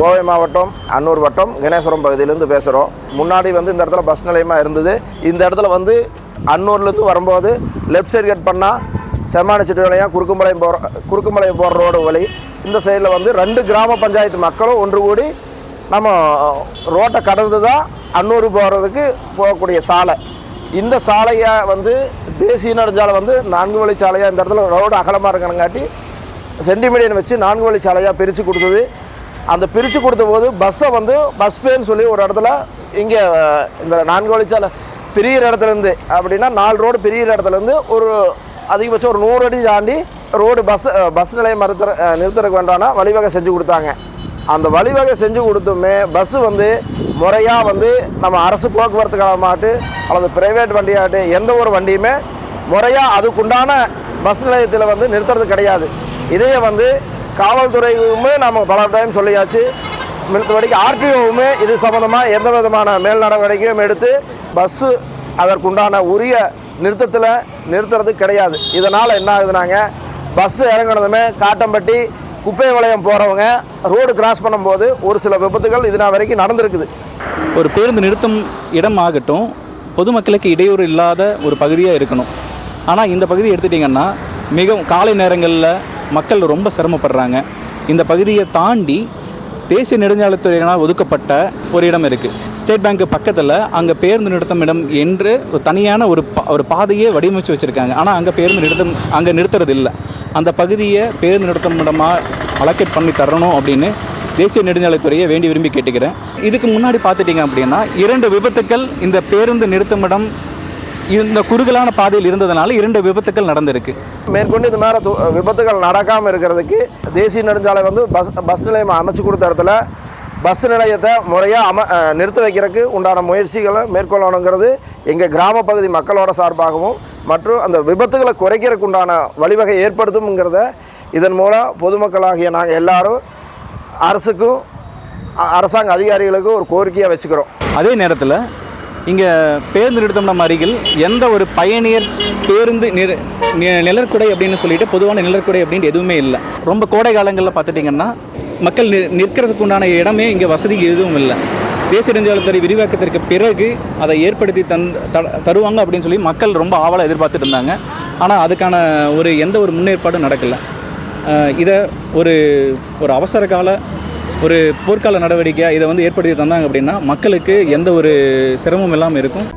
கோவை மாவட்டம் அன்னூர் வட்டம் கணேஸ்வரம் பகுதியிலேருந்து பேசுகிறோம் முன்னாடி வந்து இந்த இடத்துல பஸ் நிலையமாக இருந்தது. இந்த இடத்துல வந்து அன்னூர்லேருந்து வரும்போது லெஃப்ட் சைடு கட் பண்ணால் செம்மாடி சிட்டு வழியாக குறுக்குமலையம் போகிற குறுக்குமலையம் போகிற ரோடு வழி. இந்த சைடில் வந்து ரெண்டு கிராம பஞ்சாயத்து மக்களும் ஒன்று கூடி நம்ம ரோட்டை கடந்து தான் அன்னூர் போகிறதுக்கு போகக்கூடிய சாலை. இந்த சாலையை வந்து தேசிய நெடுஞ்சாலை வந்து நான்கு வழி சாலையாக இந்த இடத்துல ரோடு அகலமாக இருக்கணுங்காட்டி சென்டிமீடியன் வச்சு நான்கு வழி சாலையாக பிரித்து கொடுத்தது. அந்த பிரித்து கொடுத்த போது பஸ்ஸை வந்து பஸ் பேன்னு சொல்லி ஒரு இடத்துல இங்கே இந்த நான்கு வழிச்சால பிரியிற இடத்துலேருந்து அப்படின்னா நாலு ரோடு பிரியிற இடத்துலேருந்து ஒரு அதிகபட்சம் ஒரு நூறு அடி தாண்டி ரோடு பஸ் பஸ் நிலையம் மறுத்துற நிறுத்துறதுக்கு வேண்டாம்னா வழிவகை செஞ்சு கொடுத்தாங்க. அந்த வழிவகை செஞ்சு கொடுத்துமே பஸ்ஸு வந்து முறையாக வந்து நம்ம அரசு போக்குவரத்து கழகமாகட்டு அல்லது பிரைவேட் வண்டியாகட்டு எந்த ஒரு வண்டியுமே முறையாக அதுக்குண்டான பஸ் நிலையத்தில் வந்து நிறுத்துறது கிடையாது. இதையே வந்து காவல்துறையுமே நம்ம பல டைம் சொல்லியாச்சு. மித்தபடிக்கு ஆர்டிஓவுமே இது சம்மந்தமாக எந்த விதமான மேல் நடவடிக்கையும் எடுத்து பஸ்ஸு அதற்குண்டான உரிய நிறுத்தத்தில் நிறுத்துறது கிடையாது. இதனால் என்ன ஆகுதுனாங்க? பஸ்ஸு இறங்குனதுமே காட்டம்பட்டி குப்பை வளையம் போகிறவங்க ரோடு கிராஸ் பண்ணும்போது ஒரு சில விபத்துகள் இது நான் வரைக்கும் நடந்திருக்குது. ஒரு பேருந்து நிறுத்தும் இடம் ஆகட்டும் பொதுமக்களுக்கு இடையூறு இல்லாத ஒரு பகுதியாக இருக்கணும். ஆனால் இந்த பகுதி எடுத்துட்டிங்கன்னா மிகவும் காலை நேரங்களில் மக்கள் ரொம்ப சிரமப்படுறாங்க. இந்த பகுதியை தாண்டி தேசிய நெடுஞ்சாலைத்துறையினால் ஒதுக்கப்பட்ட ஒரு இடம் இருக்குது ஸ்டேட் பேங்க் பக்கத்தில் அங்கே பேருந்து நிறுத்தம் இடம் என்று ஒரு தனியான ஒரு பா ஒரு பாதையே வடிவமைச்சு வச்சுருக்காங்க. ஆனால் அங்கே பேருந்து நிறுத்தம் அங்கே நிறுத்துறது இல்லை. அந்த பகுதியை பேருந்து நிறுத்தம் இடமாக அலக்கேட் பண்ணி தரணும் அப்படின்னு தேசிய நெடுஞ்சாலைத்துறையை வேண்டி விரும்பி கேட்டுக்கிறேன். இதுக்கு முன்னாடி பார்த்துட்டிங்க அப்படின்னா இரண்டு விபத்துக்கள் இந்த பேருந்து நிறுத்தமிடம் இந்த குறுகலான பாதையில் இருந்ததுனால இரண்டு விபத்துக்கள் நடந்திருக்கு. மேற்கொண்டு இது மாதிரி விபத்துகள் நடக்காமல் இருக்கிறதுக்கு தேசிய நெடுஞ்சாலை வந்து பஸ் பஸ் நிலையம் அமைச்சு கொடுத்த இடத்துல பஸ் நிலையத்தை முறையாக அம நிறுத்தி வைக்கிறதுக்கு உண்டான முயற்சிகளை மேற்கொள்ளணுங்கிறது எங்கள் கிராம பகுதி மக்களோட சார்பாகவும் மற்றும் அந்த விபத்துகளை குறைக்கிறதுக்கு உண்டான வழிவகை ஏற்படுத்தும்ங்கிறத இதன் மூலம் பொதுமக்களாகிய நாங்கள் எல்லாரும் அரசுக்கும் அரசாங்க அதிகாரிகளுக்கும் ஒரு கோரிக்கையாக வச்சுக்கிறோம். அதே நேரத்தில் இங்கே பேருந்து நிறுத்தம் அருகில் எந்த ஒரு பயணியர் பேருந்து நிற நி- நிழற்குடை அப்படின்னு சொல்லிட்டு பொதுவான நிழற்குடை அப்படின்ட்டு எதுவுமே இல்லை. ரொம்ப கோடை காலங்களில் பார்த்துட்டிங்கன்னா மக்கள் நி நிற்கிறதுக்கு உண்டான இடமே இங்கே வசதி எதுவும் இல்லை. தேசிய நெடுஞ்சாலைத்துறை விரிவாக்கத்திற்கு பிறகு அதை ஏற்படுத்தி தந் த- தருவாங்க அப்படின்னு சொல்லி மக்கள் ரொம்ப ஆவலாக எதிர்பார்த்துட்டு இருந்தாங்க. ஆனால் அதுக்கான ஒரு எந்த ஒரு முன்னேற்பாடும் நடக்கலை. இதை ஒரு ஒரு அவசர கால ஒரு போர்க்கால நடவடிக்கையாக இதை வந்து ஏற்படுத்தி தந்தாங்க அப்படின்னா மக்களுக்கு எந்த ஒரு சிரமம் இல்லாமல் இருக்கும்.